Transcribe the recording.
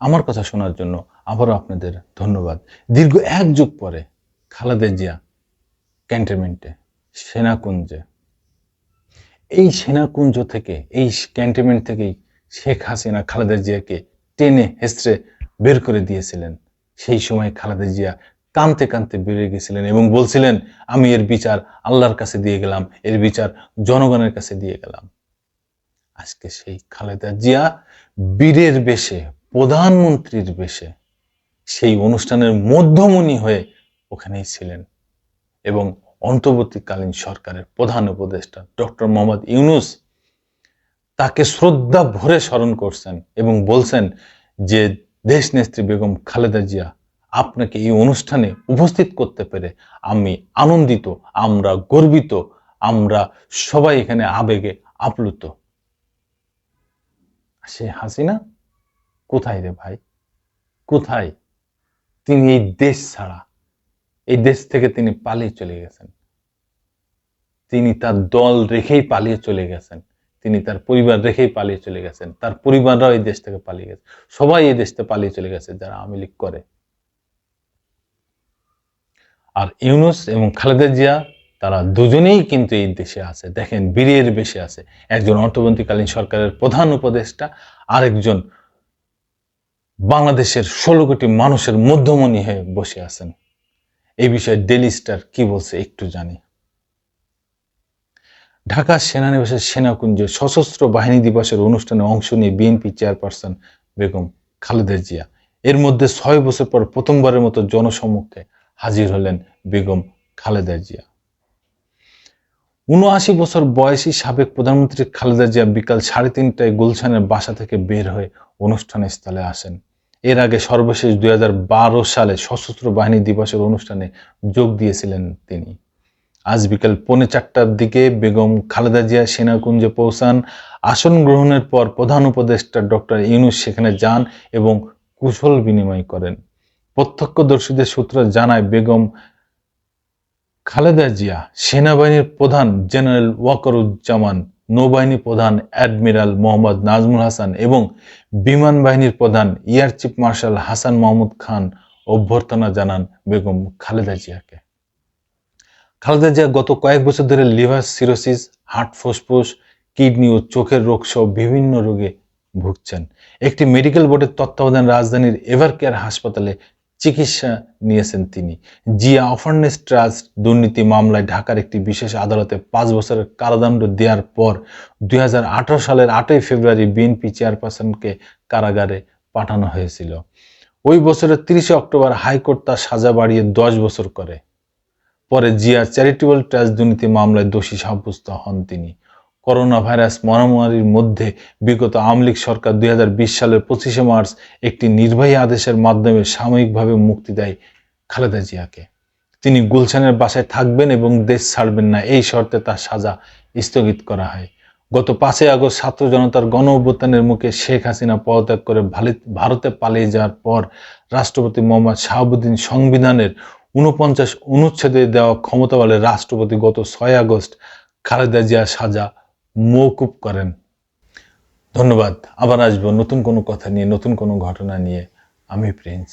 আমার কথা শোনার জন্য আবারও আপনাদের ধন্যবাদ। দীর্ঘ এক যুগ পরে খালেদা জিয়া ক্যান্টনমেন্টে, সেনাকুঞ্জে। এই সেনাকুঞ্জ থেকে, এই ক্যান্টনমেন্ট থেকেই শেখ হাসিনা খালেদা জিয়াকে টেনে হেসড়ে বের করে দিয়েছিলেন। সেই সময় খালেদা জিয়া কানতে কানতে বেরিয়ে গেছিলেন এবং বলছিলেন, আমি এর বিচার আল্লাহর কাছে দিয়ে গেলাম, এর বিচার জনগণের কাছে দিয়ে গেলাম। আজকে সেই খালেদা জিয়া বীরের বেশে প্রধানমন্ত্রীর বেশে সেই অনুষ্ঠানের মধ্যমণি হয়ে ওখানেই ছিলেন এবং অন্তর্বর্তীকালীন সরকারের প্রধান উপদেষ্টা ডক্টর মোহাম্মদ ইউনুস তাকে শ্রদ্ধা ভরে স্মরণ করছেন এবং বলছেন যে দেশ নেত্রী বেগম খালেদা জিয়া, আপনাকে এই অনুষ্ঠানে উপস্থিত করতে পেরে আমি আনন্দিত, আমরা গর্বিত, আমরা সবাই এখানে আবেগে আপ্লুত। সে হাসিনা কোথায় রে ভাই? কোথায়? তিনি এই দেশ ছাড়া, এই দেশ থেকে তিনি পালিয়ে চলে গেছেন। তিনি তার দল রেখেই পালিয়ে চলে গেছেন। তিনি তার পরিবার রেখেই পালিয়ে চলে গেছেন। তার পরিবাররাও এই দেশ থেকে পালিয়ে গেছে। সবাই এই দেশ থেকে পালিয়ে চলে গেছে যারা আওয়ামী লীগ করে। আর ইউনুস এবং খালেদা জিয়া, তারা দুজনেই কিন্তু এই দেশে আছে। দেখেন, বীরের বেশে আছে। একজন অন্তর্বর্তীকালীন সরকারের প্রধান উপদেষ্টা, আরেকজন বাংলাদেশের ষোলো কোটি মানুষের মধ্যমণি হয়ে বসে আছেন। এই বিষয়ে ডেলি স্টার কি বলছে একটু জানি। ঢাকা সেনানিবাসের সেনাকুঞ্জে সশস্ত্র বাহিনী দিবসের অনুষ্ঠানে অংশ নিয়ে বিএনপি চেয়ারপারসন বেগম খালেদা জিয়া। এর মধ্যে ছয় বছর পর প্রথমবারের মতো জনসম্মুখে হাজির হলেন বেগম খালেদা জিয়া। উনআশি বছর বয়সী সাবেক প্রধানমন্ত্রী খালেদা জিয়া বিকাল সাড়ে তিনটায় গুলশানের বাসা থেকে বের হয়ে অনুষ্ঠান স্থলে আসেন। এর আগে সর্বশেষ দুই হাজার বারো সালে সশস্ত্র বাহিনী দিবসের অনুষ্ঠানে যোগ দিয়েছিলেন তিনি। আজ বিকাল পৌনে চারটার দিকে বেগম খালেদা জিয়া সেনাকুঞ্জে পৌঁছান। আসন গ্রহণের পর প্রধান উপদেষ্টা ডক্টর ইউনুস সেখানে যান এবং কুশল বিনিময় করেন। প্রত্যক্ষদর্শীদের সূত্র জানায়, বেগম খালেদা জিয়া সেনাবাহিনীর প্রধান জেনারেল ওয়াকরুজ্জামান নৌবাহিনী প্রধান অ্যাডমিরাল মোহাম্মদ নাজমুল হাসান এবং বিমান বাহিনীর প্রধান air chief marshal Hasan Mahmud Khan অভ্যর্থনা জানান বেগম খালেদা জিয়াকে। খালেদা জিয়া গত কয়েক বছর ধরে লিভার সিরোসিস, হার্ট ফুসফুস, কিডনি ও চোখের রোগ সহ বিভিন্ন রোগে ভুগছেন। একটি মেডিকেল বোর্ডের তত্ত্বাবধান রাজধানীর এভার কেয়ার হাসপাতালে চিকিৎসা নিয়েছেন তিনি। জিয়া অফারনেস ট্রাস্ট দুর্নীতি মামলায় ঢাকার একটি বিশেষ আদালতে পাঁচ বছরের কারাদণ্ড দেওয়ার পর দুই হাজার আঠারো সালের আটই ফেব্রুয়ারি বিএনপি চেয়ারপারসনকে কারাগারে পাঠানো হয়েছিল। ওই বছরের তিরিশে অক্টোবর হাইকোর্ট তার সাজা বাড়িয়ে দশ বছর করে। পরে জিয়া চ্যারিটেবল ট্রাস্ট দুর্নীতি মামলায় দোষী সাব্যস্ত হন তিনি। করোনা ভাইরাস মহামারীর মধ্যে বিগত আওয়ামী লীগ সরকার দুই হাজার বিশ সালের পঁচিশে মার্চ একটি নির্বাহী আদেশের মাধ্যমে সাময়িকভাবে মুক্তি দেয় খালেদা জিয়াকে। তিনি গুলশানের বাসায় থাকবেন এবং দেশ ছাড়বেন না, এই শর্তে তার সাজা স্থগিত করা হয়। গত পাঁচই আগস্ট ছাত্র জনতার গণ অভ্যুত্থানের মুখে শেখ হাসিনা পদত্যাগ করে ভারতে পালিয়ে যাওয়ার পর রাষ্ট্রপতি মোহাম্মদ শাহাবুদ্দিন সংবিধানের উনপঞ্চাশ অনুচ্ছেদে দেওয়া ক্ষমতা বলে রাষ্ট্রপতি গত ছয় আগস্ট খালেদা জিয়া সাজা মৌকুব করেন। ধন্যবাদ। আবার আসব নতুন কোনো কথা নিয়ে, নতুন কোনো ঘটনা নিয়ে। আমি প্রিন্স।